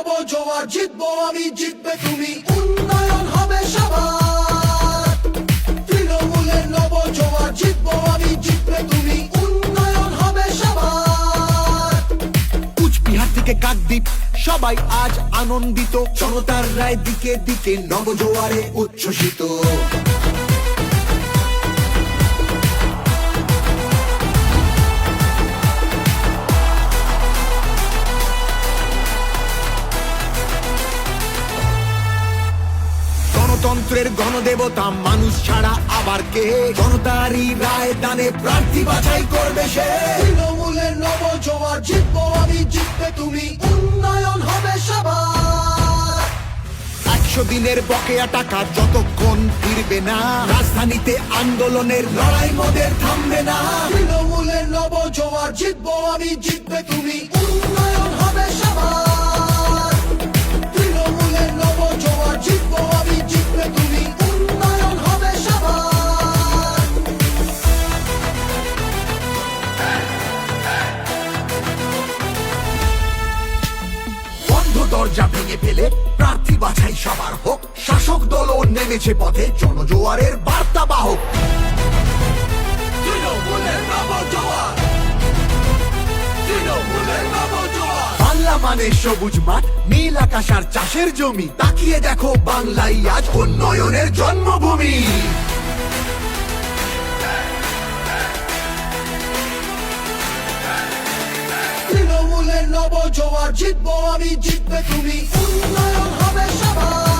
তৃণমূলের জোয়ার, জিতবো আমি, জিতবে তুমি। উন্নয়ন হবে সবার। থেকে কাকদ্বীপ, সবাই আজ আনন্দিত। জনতার রায় দিকে দিকে নবজোয়ারে উচ্ছ্বসিত। গণদেবতা মানুষ ছাড়া আবার কে? জনতারই রায় দানে প্রার্থী বাছাই করবে সে। তৃণমূলের নব জোয়ার জিতবো আমি জিতবে তুমি উন্নয়ন হবে সবার। একশো দিনের বকেয়া টাকা যতক্ষণ ফিরবে না রাজধানীতে আন্দোলনের লড়াই মোদের থামবে না। তৃণমূলের নব জোয়ার জিতবো আমি জিতবে তুমি উন্নয়ন দরজা ভেঙে ফেলে, প্রার্থী বাছাই সবার হোক। শাসক দলও নেমেছে পথে, জনজোয়ারের বার্তা বাহক। বাংলা মানে সবুজ মাঠ, নীল আকাশ আর চাষের জমি। তাকিয়ে দেখো বাংলাই আজ উন্নয়নের জন্মভূমি। নব জোয়ার জিতবো আমি জিতবে তুমি। উন্নয়ন হবে সবার।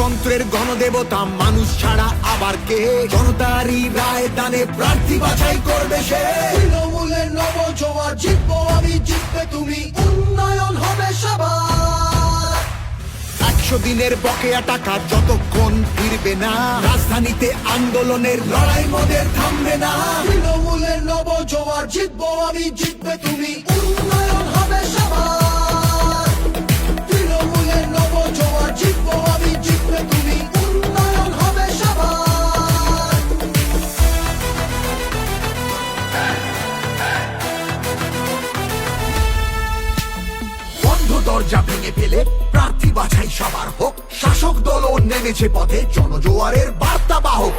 গণতন্ত্রের গণদেবতা মানুষ ছাড়া আবার কে? জনতারই রায় দানে প্রার্থী বাছাই করবে সে। তৃণমূলের নব জোয়ার জিতবো আমি জিতবে তুমি উন্নয়ন হবে সবার। একশো দিনের বকেয়া টাকা যতক্ষণ ফিরবে না রাজধানীতে আন্দোলনের লড়াই মোদের থামবে না। তৃণমূলের নব জোয়ার জিতবো আমি জিতবে তুমি উন্নয়ন ফেলে প্রার্থী বাছাই সবার হোক। শাসক দল নেমেছে পথে, জনজোয়ারের বার্তা বাহক।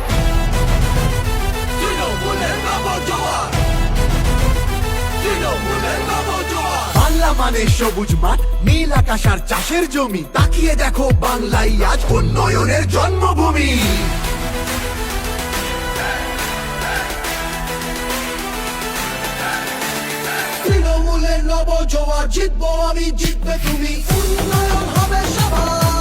বাংলা মানে সবুজ মাঠ, নীল আকাশ আর চাষের জমি। তাকিয়ে দেখো বাংলাই আজ উন্নয়নের জন্মভূমি। নব জোয়ার জিতবো আমি জিতবে তুমি। উন্নয়ন হবে সবার।